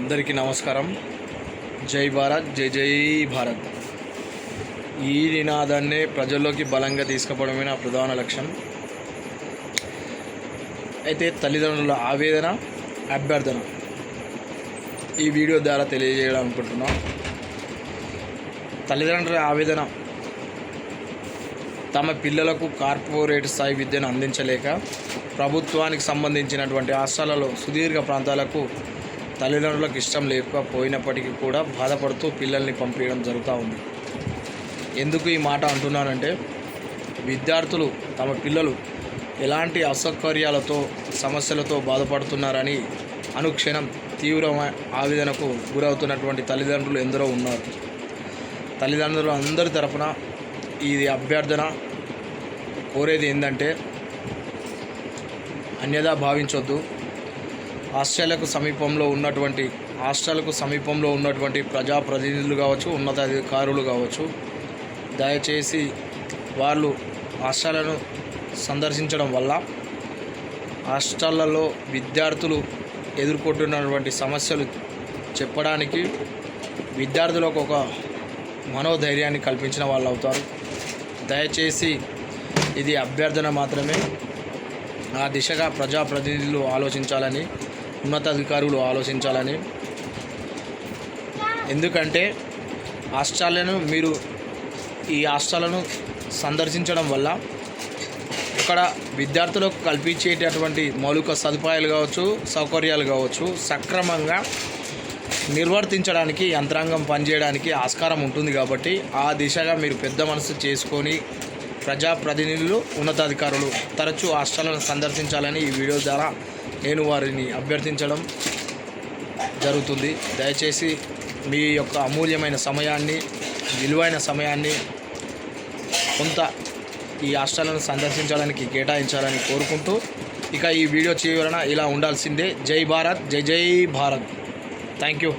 అందరికీ నమస్కారం. జై భారత్ జై జై భారత్. ఈ నినాదాన్ని ప్రజల్లోకి బలంగా తీసుకుపోవడమే నా ప్రధాన లక్ష్యం. అయితే తల్లిదండ్రుల ఆవేదన అభ్యర్థన ఈ వీడియో ద్వారా తెలియజేయడం అనుకుంటున్నాం. తల్లిదండ్రుల ఆవేదన తమ పిల్లలకు కార్పొరేట్ స్థాయి విద్యను అందించలేక ప్రభుత్వానికి సంబంధించినటువంటి హాస్టళ్ళలో సుదీర్ఘ ప్రాంతాలకు తల్లిదండ్రులకు ఇష్టం లేకపోయినప్పటికీ కూడా బాధపడుతూ పిల్లల్ని పంపించడం జరుగుతూ ఉంది. ఎందుకు ఈ మాట అంటున్నానంటే విద్యార్థులు తమ పిల్లలు ఎలాంటి అసౌకర్యాలతో సమస్యలతో బాధపడుతున్నారని అనుక్షణం తీవ్రమైన ఆవేదనకు గురవుతున్నటువంటి తల్లిదండ్రులు ఎందరో ఉన్నారు. తల్లిదండ్రులు అందరి తరపున ఇది అభ్యర్థన కోరేది ఏంటంటే అన్యదా భావించొద్దు. ఆస్ట్రేలియాకు సమీపంలో ఉన్నటువంటి ఆస్ట్రేలియాకు సమీపంలో ఉన్నటువంటి ప్రజాప్రతినిధులు కావచ్చు ఉన్నతాధికారులు కావచ్చు దయచేసి వాళ్ళు హాస్టళ్ళను సందర్శించడం వల్ల హాస్టళ్ళలో విద్యార్థులు ఎదుర్కొంటున్నటువంటి సమస్యలు చెప్పడానికి విద్యార్థులకు ఒక మనోధైర్యాన్ని కల్పించిన వాళ్ళు అవుతారు. దయచేసి ఇది అభ్యర్థన మాత్రమే. ఆ దిశగా ప్రజాప్రతినిధులు ఆలోచించాలని ఉన్నతాధికారులు ఆలోచించాలని. ఎందుకంటే హాస్టళ్ళను మీరు ఈ హాస్టళ్ళను సందర్శించడం వల్ల అక్కడ విద్యార్థులకు కల్పించేటటువంటి మౌలిక సదుపాయాలు కావచ్చు సౌకర్యాలు కావచ్చు సక్రమంగా నిర్వర్తించడానికి యంత్రాంగం పనిచేయడానికి ఆస్కారం ఉంటుంది కాబట్టి ఆ దిశగా మీరు పెద్ద మనసు చేసుకొని ప్రజాప్రతినిధులు ఉన్నతాధికారులు తరచూ హాస్టళ్ళను సందర్శించాలని ఈ వీడియో ద్వారా నేను వారిని అభ్యర్థించడం జరుగుతుంది. దయచేసి మీ యొక్క అమూల్యమైన సమయాన్ని విలువైన సమయాన్ని కొంత ఈ హాస్టళ్ళను సందర్శించడానికి కేటాయించాలని కోరుకుంటూ ఇక ఈ వీడియో చేయవలన ఇలా ఉండాల్సిందే. జై భారత్ జై జై భారత్. Thank you